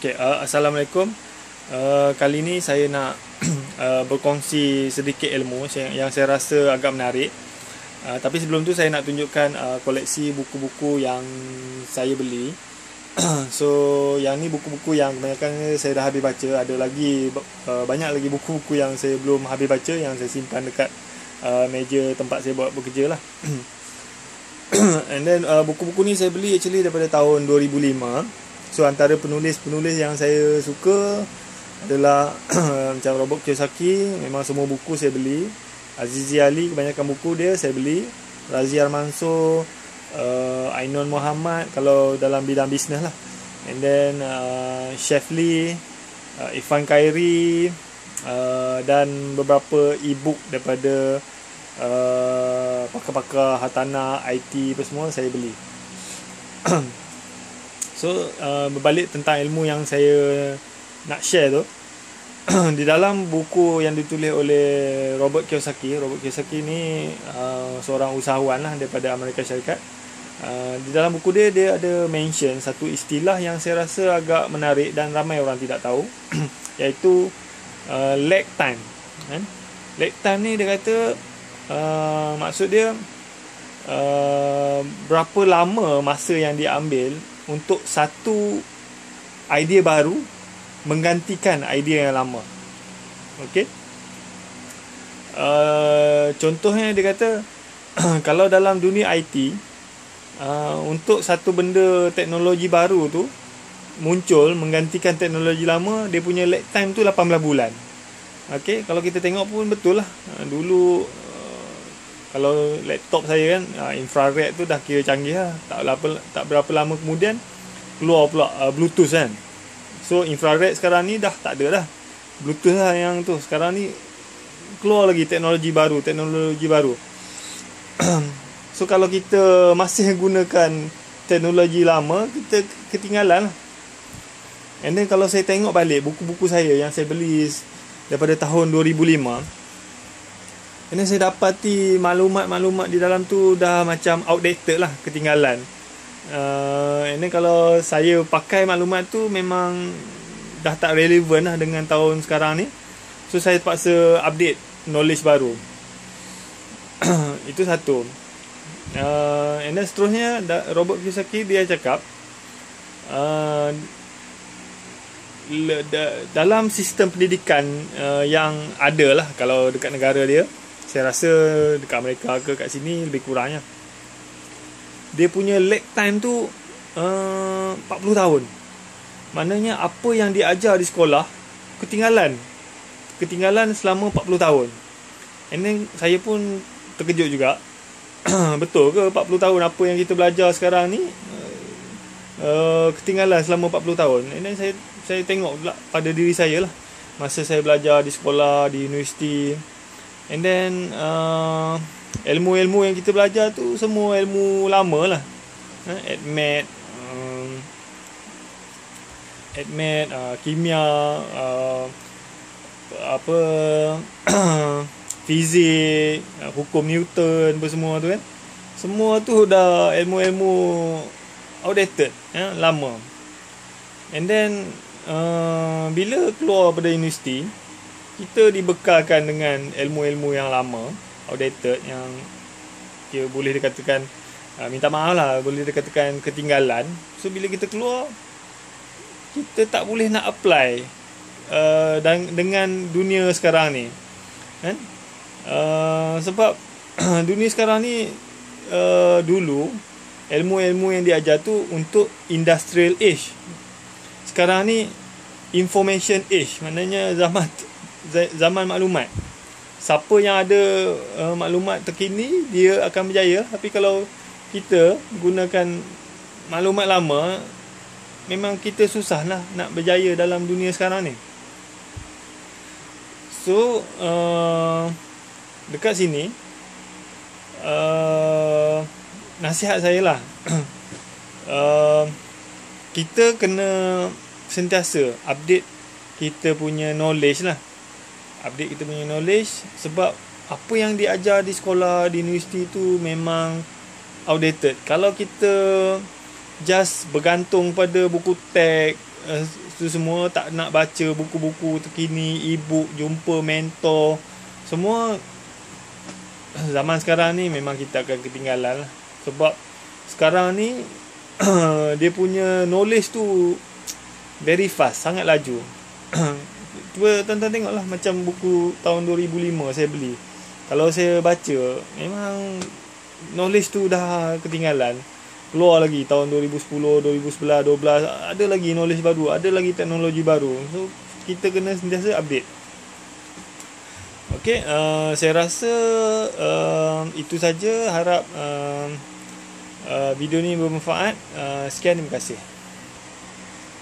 Okay, uh, Assalamualaikum. Uh, kali ni saya nak uh, berkongsi sedikit ilmu yang saya rasa agak menarik. Uh, tapi sebelum tu saya nak tunjukkan uh, koleksi buku-buku yang saya beli. so, yang ni buku-buku yang kebanyakan saya dah habis baca. Ada lagi uh, banyak lagi buku-buku yang saya belum habis baca yang saya simpan dekat uh, meja tempat saya buat bekerja lah. And then uh, buku-buku ni saya beli actually daripada tahun 2005. So antara penulis-penulis yang saya suka adalah macam Robert Kiyosaki, memang semua buku saya beli. Azizi Ali, kebanyakan buku dia saya beli. Razi Armanso, uh, Ainon Muhammad kalau dalam bidang bisnes lah. And then uh, Chef Lee, uh, Irfan Khairi uh, dan beberapa e-book daripada uh, pakar-pakar hartanah, IT apa semua saya beli. So uh, berbalik tentang ilmu yang saya nak share tu di dalam buku yang ditulis oleh Robert Kiyosaki Robert Kiyosaki ni uh, seorang usahawan lah daripada Amerika Syarikat uh, di dalam buku dia dia ada mention satu istilah yang saya rasa agak menarik dan ramai orang tidak tahu iaitu uh, lag time kan? Lag time ni dia kata uh, maksud dia uh, berapa lama masa yang dia ambil untuk satu idea baru menggantikan idea yang lama. Okey. Uh, contohnya dia kata kalau dalam dunia IT uh, untuk satu benda teknologi baru tu muncul menggantikan teknologi lama dia punya lag time tu 18 bulan. Okey, kalau kita tengok pun betul lah. Uh, dulu kalau laptop saya kan uh, infrared tu dah kira canggih lah. Tak berapa tak berapa lama kemudian keluar pula uh, bluetooth kan. So infrared sekarang ni dah tak ada dah. Bluetooth lah yang tu. Sekarang ni keluar lagi teknologi baru teknologi baru. So kalau kita masih gunakan teknologi lama kita ketinggalan lah. And then kalau saya tengok balik buku-buku saya yang saya beli daripada tahun 2005 ini saya dapati maklumat-maklumat di dalam tu dah macam outdated lah, ketinggalan. Uh, ini kalau saya pakai maklumat tu memang dah tak relevan lah dengan tahun sekarang ni. So saya terpaksa update knowledge baru. Itu satu. Uh, and then seterusnya Robert Kiyosaki dia cakap uh, dalam sistem pendidikan uh, yang ada lah kalau dekat negara dia saya rasa dekat Amerika ke kat sini lebih kurangnya. Dia punya lag time tu uh, 40 tahun. Maknanya apa yang dia ajar di sekolah ketinggalan. Ketinggalan selama 40 tahun. And then saya pun terkejut juga. Betul ke 40 tahun apa yang kita belajar sekarang ni uh, ketinggalan selama 40 tahun? And then saya saya tengok pula pada diri saya lah. Masa saya belajar di sekolah di universiti And then uh, ilmu-ilmu yang kita belajar tu semua ilmu lama lah. Uh, admat, um, admat, uh, kimia, uh, apa, fizik, uh, hukum Newton, apa semua tu kan. Semua tu dah ilmu-ilmu outdated, ya, lama. And then uh, bila keluar pada universiti, kita dibekalkan dengan ilmu-ilmu yang lama outdated yang dia boleh dikatakan uh, minta maaf lah boleh dikatakan ketinggalan. So bila kita keluar kita tak boleh nak apply uh, dan dengan dunia sekarang ni kan? Uh, sebab dunia sekarang ni uh, dulu ilmu-ilmu yang diajar tu untuk industrial age. Sekarang ni information age maknanya zaman zaman maklumat. Siapa yang ada uh, maklumat terkini dia akan berjaya. Tapi kalau kita gunakan maklumat lama memang kita susah lah nak berjaya dalam dunia sekarang ni. So uh, dekat sini uh, nasihat saya lah uh, kita kena sentiasa update kita punya knowledge lah update kita punya knowledge sebab apa yang diajar di sekolah di universiti tu memang outdated kalau kita just bergantung pada buku teks uh, tu semua tak nak baca buku-buku terkini e-book jumpa mentor semua zaman sekarang ni memang kita akan ketinggalan lah. sebab sekarang ni dia punya knowledge tu very fast sangat laju cuba tuan-tuan tengok lah macam buku tahun 2005 saya beli kalau saya baca memang knowledge tu dah ketinggalan keluar lagi tahun 2010, 2011, 12 ada lagi knowledge baru, ada lagi teknologi baru. So kita kena sentiasa update. Okey, uh, saya rasa uh, itu saja harap uh, uh, video ni bermanfaat. Uh, sekian terima kasih.